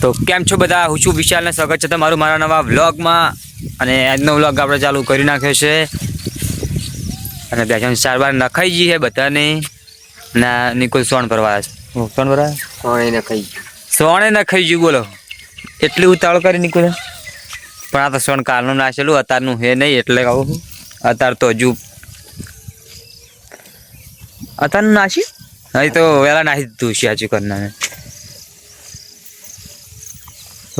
તો કેમ છો બધા? હું છું વિશાલને સ્વાગત છે તમારું મારા નવા વ્લોગમાં. અને આજનો વ્લોગ આપણે ચાલુ કરી નાખ્યો છે. અને બે સારવાર નખાઈ જઈએ બધાને. ના નિકુલ સોણ ભરવા છે. સોણ ભરવા સોણે નખાઈ ખાઈ સોણે નખાઈ ગયું બોલો. એટલી ઉતાવળ કરી નિકુલ? પણ આ તો સોણ કાલનું નાખેલું અત્યારનું હે નહીં એટલે કહું અત્યારે તો હજુ અત્યારનું નાખ્યું અહીં તો વહેલા નાખી દીધું છે આજુ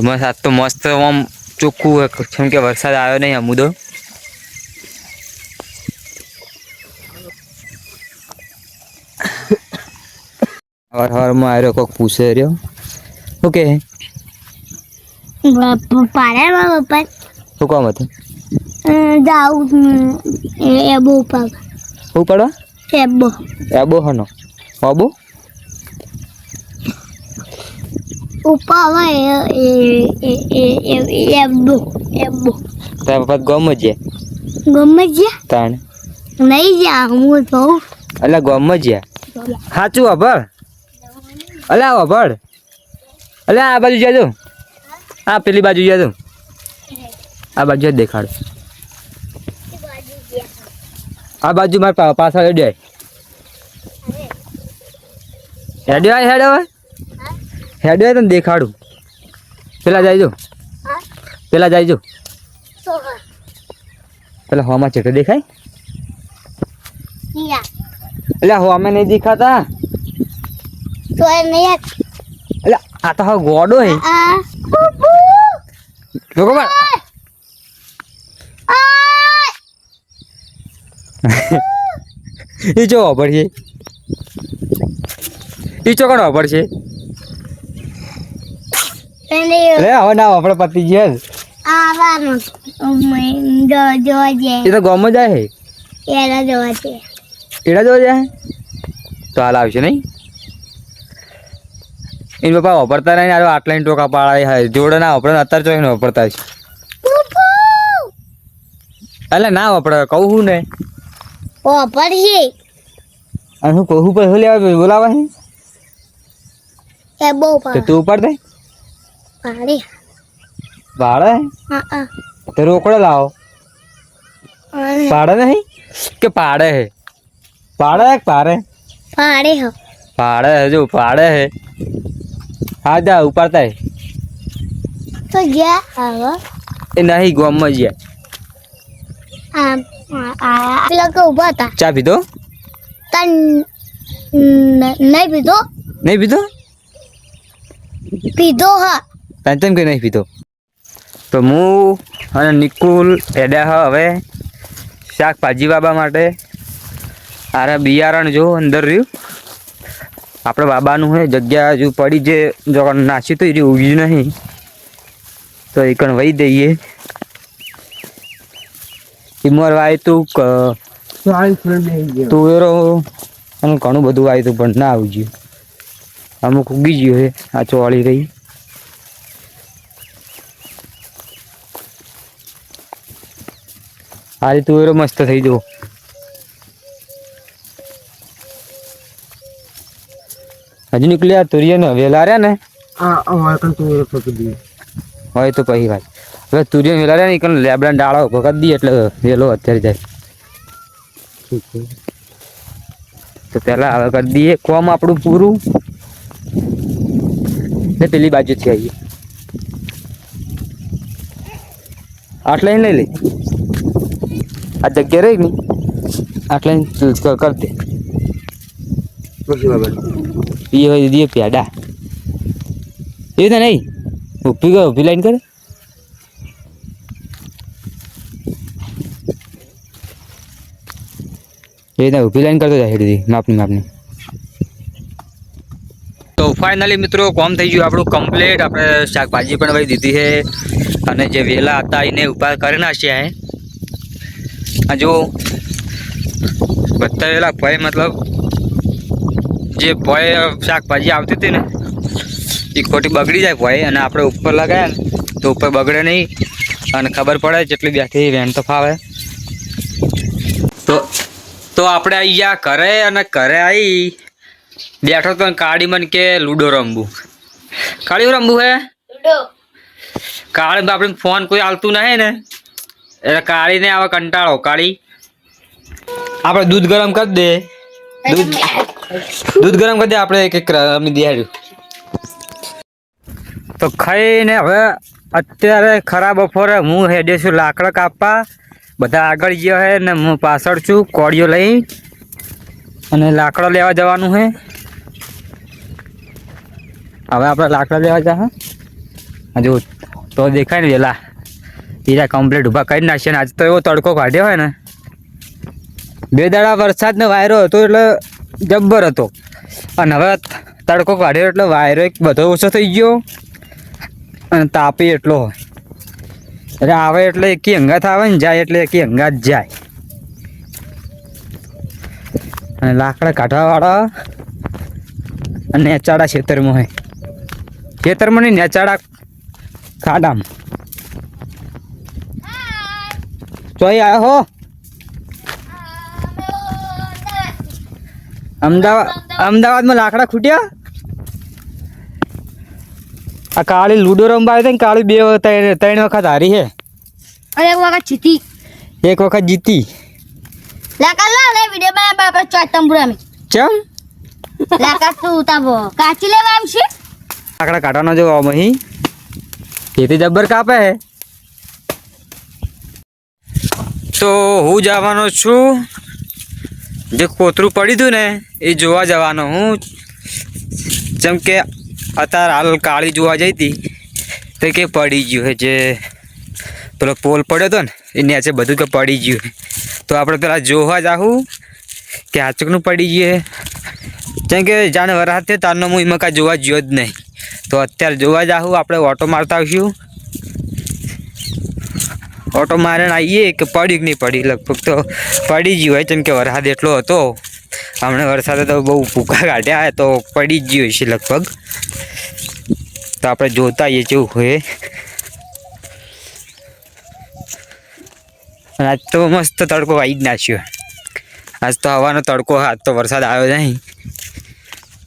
મસ્ત આજ તો મસ્ત આમ ચોખ્ખું કેમ કે વરસાદ આવ્યો નહીં અમુદો હવાર હવારમાં આવ્યો કોક પૂછે રહ્યો. ઓકે. પાડ્યા પપ્પા શું કામ હતું? જાઉં એબો ઉપર શું પડવા એબો એબો હનો. અબો ઉપર હવે એબો એબો તારા પપ્પા ગમ જ ગમે છે? તાણ. નહીં જા હું તો એટલે ગમ જ સાચું અભળ અલા અભળ અલે આ બાજુ જજો. આ પેલી બાજુ જજો. આ બાજુ જ દેખાડ. આ બાજુ મારા પાછળ હેડ્યો હેડ્યો આય. હેડે હોય તને દેખાડું. પેલા જાય જો પેલા જાય જો પેલા હોમાં ચેટો દેખાય? એટલે હોમે નહીં દેખાતા? એટલે આ તો હવે ગોડો હે. લોકો પણ. એ ચો વાપર છે એ ચો કોણ હવે ના પતી આવવાનું એ તો ગમ એડા જાય. તો હાલ આવશે નહીં? પપ્પા વાપરતા નહીં આટલા ટોકા પાડા હે જોડે ના વાપરે અત્યારે ચોઈને વાપરતા છે એટલે ના વાપરે કહું હું ને. ઓ પડશે અને હું કહું પર લેવા બોલાવે છે એબો તો તું ઉપર દે. પાડી વાળે? હા હા. તો રોકડો લાવો. પાડે નહીં? કે પાડે હે? પાડે કે પાડે? હો. પાડે હે જો પાડે હે. હા જા ઉપાડતા હે. તો ગયા આવો. એ નહીં ગોમમાં ગયા. આ આ પેલા કે ઊભા હતા. ચા પીધો? તન નહીં પીધો. નહીં પીધો? પીધો હા. તને તેમ કે નહીં પીધો તો હું અને નિકુલ એડા હવે શાકભાજી બાબા માટે. આરે બિયારણ જો અંદર રહ્યું. આપણે બાબાનું હે, જગ્યા હજુ પડી જે જો નાસી તો એ ઉગ્યું નહીં. તો એ કણ વહી દઈએ. ઇમર વાય તું તુવેરો અને ઘણું બધું વાય તું પણ ના આવી ગયું અમુક ઉગી ગયું હે, આ ચોળી રહી. આજે તુવેરો મસ્ત થઈ જવો. હજુ નીકળ્યા તુરિયા વેલા રહ્યા ને? હોય તો પછી વાત. હવે તુરિયા વેલા રહ્યા ને એક લેબડા ડાળો ભગત દઈએ એટલે વેલો અત્યારે જાય. તો પેલા હવે કરી દઈએ કોમ આપણું પૂરું. ને પેલી બાજુથી આવીએ. આટલા લઈ લે. આ જગ્યા રહી ને? આટલે કર દે એ હોય દીધી પ્યાડા. એ તો નહીં. ઊભી ગયો ઊભી લાઈન કરે. એ રીતના ઊભી લાઈન કરતો જાય હેડી. માપની માપની. તો ફાઇનલી મિત્રો કોમ થઈ ગયું આપણું કમ્પ્લીટ આપણે શાકભાજી પણ ભાઈ દીધી છે. અને જે વેલા હતા એને ઊભા કરી નાખ્યા હે આ જો બતાવેલા ભાઈ ભય મતલબ જે ભય શાકભાજી આવતી હતી ને એ ખોટી બગડી જાય ભય અને આપણે ઉપર લગાવ્યા ને તો ઉપર બગડે નહીં. અને ખબર પડે જેટલી બેઠી વેન તો ફાવે. તો તો આપણે આવી ગયા ઘરે અને ઘરે આવી બેઠો તો કાળી મન કે લૂડો રમવું. કાળી રમવું હે? કાળી આપણે ફોન કોઈ આવતું નહીં ને. એટલે કાળીને આવે કંટાળો કાળી. આપણે દૂધ ગરમ કરી દે. દૂધ દૂધ ગરમ કરી દે આપણે એક એક રમી દિહાડ્યું તો ખાઈને હવે અત્યારે ખરા બપોરે હું હેડે છું લાકડા કાપવા. બધા આગળ ગયા હે ને હું પાછળ છું કોળીઓ લઈ. અને લાકડા લેવા જવાનું છે હવે આપણે લાકડા લેવા જા હજુ તો દેખાય ને વેલા. હીરા કમ્પ્લીટ ઊભા કરી નાખશે ને આજ તો એવો તડકો કાઢ્યો હોય ને. બે દાડા વરસાદનો વાયરો હતો એટલે જબ્બર હતો. અને હવે તડકો કાઢ્યો એટલે વાયરો એક બધો ઓછો થઈ ગયો. અને તાપી એટલો હોય. એટલે આવે એટલે એકી અંગાત આવે ને જાય એટલે એકી અંગાત જાય. અને લાકડા કાઢવાવાળા નેચાડા ખેતરમાં હોય. ખેતરમાં નહીં, નેચાડા ખાડામાં. ચોઈ આવ્યો હો. અમદાવાદ અમદાવાદમાં લાકડા ખૂટ્યા? આ કાળી લૂડો રમવા આવી ને કાળી બે ત્રણ વખત હારી છે. અરે એક વખત જીતી. એક વખત જીતી. લાકડા લા લે વિડિયો માં આપણે ચોટ તંબુરામી ચમ? લાકડા તો ઉતાવો કાચી લેવા આવશે? લાકડા કાઢવાનો જો અહીં. તેથી જબ્બર કાપે. હે તો હું જવાનો છું. જે કોતરું પડ્યું હતું ને, એ જોવા જવાનો હું. જેમ કે અત્યારે હાલ કાળી જોવા જઈ હતી, તો કે પડી ગયું છે જે. પેલો પોલ પડ્યો હતો ને, એ નીચે બધું કે પડી ગયું તો આપણે પેલા જોવા જાહું કે આચકનું પડી ગયું જેમ કે જાણે વરાત થયો, તારનો હું એમાં કાંઈ જોવા ગયો જ નહીં. તો અત્યારે જોવા જાહું, આપણે ઓટો મારતા આવીશું. ઓટો મારણ આવીએ કે પડી કે નહીં પડી? લગભગ તો પડી ગયું હોય. કેમ કે વરસાદ એટલો હતો. હમણાં વરસાદે તો બહુ ભૂકા કાઢ્યા તો પડી જ ગયું હશે લગભગ. તો આપણે જોતા આવીએ છીએ હોય. આજ તો મસ્ત તડકો આવી જ નાખ્યો. આજ તો હવાનો તડકો, આજ તો વરસાદ આવ્યો નહીં.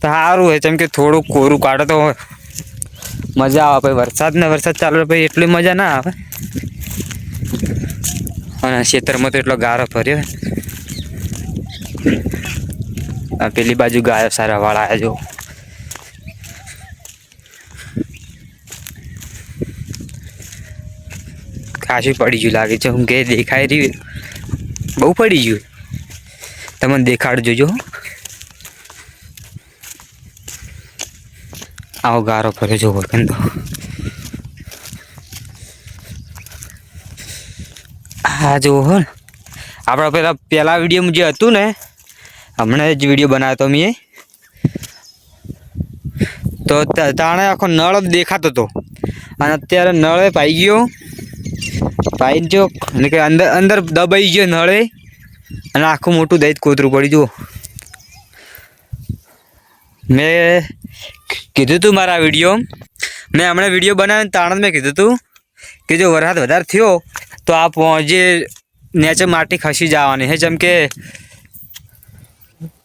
તો સારું હોય કેમ કે થોડું કોરું કાઢો તો મજા આવે. પછી વરસાદ ને વરસાદ ચાલુ પછી એટલી મજા ના આવે. અને ખેતરમાં તો એટલો ગારો ફર્યો આ પેલી બાજુ ગાયો સારા વાળા જો. ખાસી પડી ગયું લાગે છે, હું કે દેખાય રહ્યું બહુ પડી ગયું. તમને દેખાડજો, જો. આવો ગારો ફર્યો, જો તો. હા, જુઓ હો. આપણા પેલા પહેલાં વિડીયોમાં જે હતું ને, હમણાં જ વીડિયો બનાવ્યો હતો મેં. તો તાણે આખો નળ જ દેખાતો હતો. અને અત્યારે નળે પાઈ ગયો. પાઈ ગયો અને કે અંદર અંદર દબાઈ ગયો નળે. અને આખું મોટું દહીં કોતરું પડી જુઓ. મેં કીધું તું મારા વીડિયો મેં હમણાં વીડિયો બનાવ્યો તાણે મેં કીધું તું. કે જો વરસાદ વધારે થયો, તો આ જે નેચર માટી ખસી જવાની છે, જેમ કે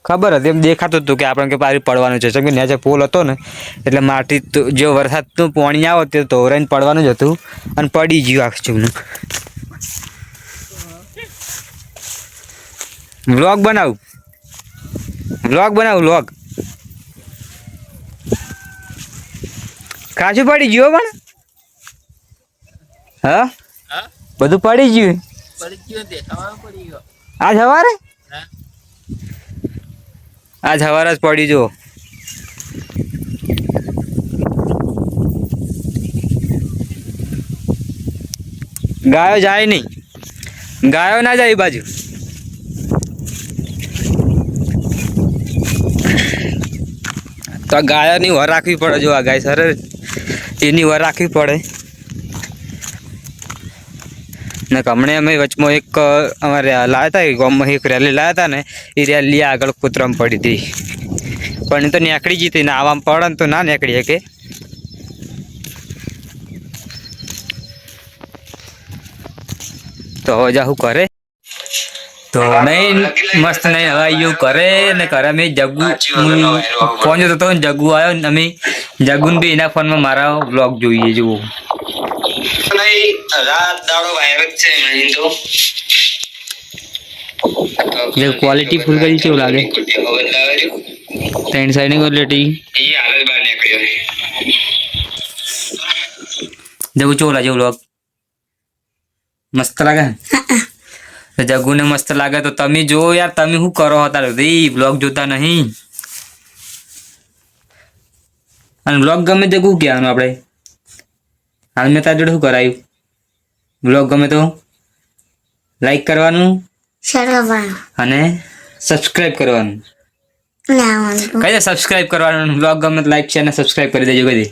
ખબર હતી, એમ દેખાતું હતું કે આપણે કે પારી પડવાનું છે. જેમ કે નેચર પોલ હતો ને, એટલે માટી જો વરસાદનું પાણી આવો તે ધોરાઈને પડવાનું જ હતું અને પડી ગયું આખું વ્લોગ બનાવું? વ્લોગ બનાવું, વ્લોગ? કાચું પડી ગયું પણ. હા? બધું પડી ગયું? આજ સવારે? આજ સવારે જ પડી જો ગાયો જાય નહીં. ગાયો ના જાય એ બાજુ. તો ગાયો ગાયોની વર રાખવી પડે જો આ ગાય સર એની વર રાખવી પડે. ને હમણે અમે વચમાં એક અમારે લાવ્યા હતા ગામમાં એક રેલી લાવ્યા હતા ને, એ રેલી આગળ કૂતરામાં પડી હતી પણ એ તો નીકળી જતી ને આવામાં પડે તો ના નીકળી શકે. તો હવે જાહું કરે. તો નહીં મસ્ત નહીં હવે આવ્યું કરે ને કરે મેં જગ્ગુ ફોન જોતો તો ને જગ્ગુ આવ્યો ને અમે, જગુન બી એના ફોનમાં મારા વ્લોગ જોઈએ જુઓ. રાત દાડો વાયરસ છે નહીં તો. જે quality કરી કેવું લાગે. ત્રણ સાઈડની ક્વોલિટી એ હાલ બહાર નીકળ્યો. જવું ચોલા જેવું વ્લોગ મસ્ત લાગે? ને? જગુને મસ્ત લાગે તો તમે જો યાર તમે શું કરો હતા રી વ્લોગ જોતા નહીં. અને બ્લોગ ગમે તે કહેવાનું આપણે? હાલ મેં તારા જોડે શું કરાયું? વ્લોગ ગમે તો લાઈક કરવાનું અને સબસ્ક્રાઇબ કરવાનું. કઈ દે સબસ્ક્રાઇબ કરવાનું? વ્લોગ ગમે તો લાઈક છે અને સબસ્ક્રાઇબ કરી દેજો કદી.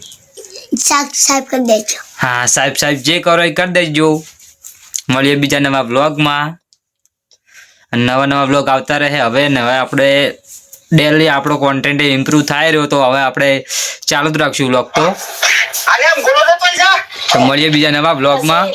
સબસ્ક્રાઇબ કરી દેજો. હા સાહેબ સાહેબ જે કરો એ કરી દેજો. મળીએ બીજા નવા બ્લોગમાં નવા નવા બ્લોગ આવતા રહે. હવે ને હવે આપણે ડેલી આપણો કોન્ટેન્ટ ઇમ્પ્રૂવ થાય રહ્યો તો હવે આપણે ચાલુ જ રાખશું બ્લોગ તો. મળીએ બીજા નવા બ્લોગમાં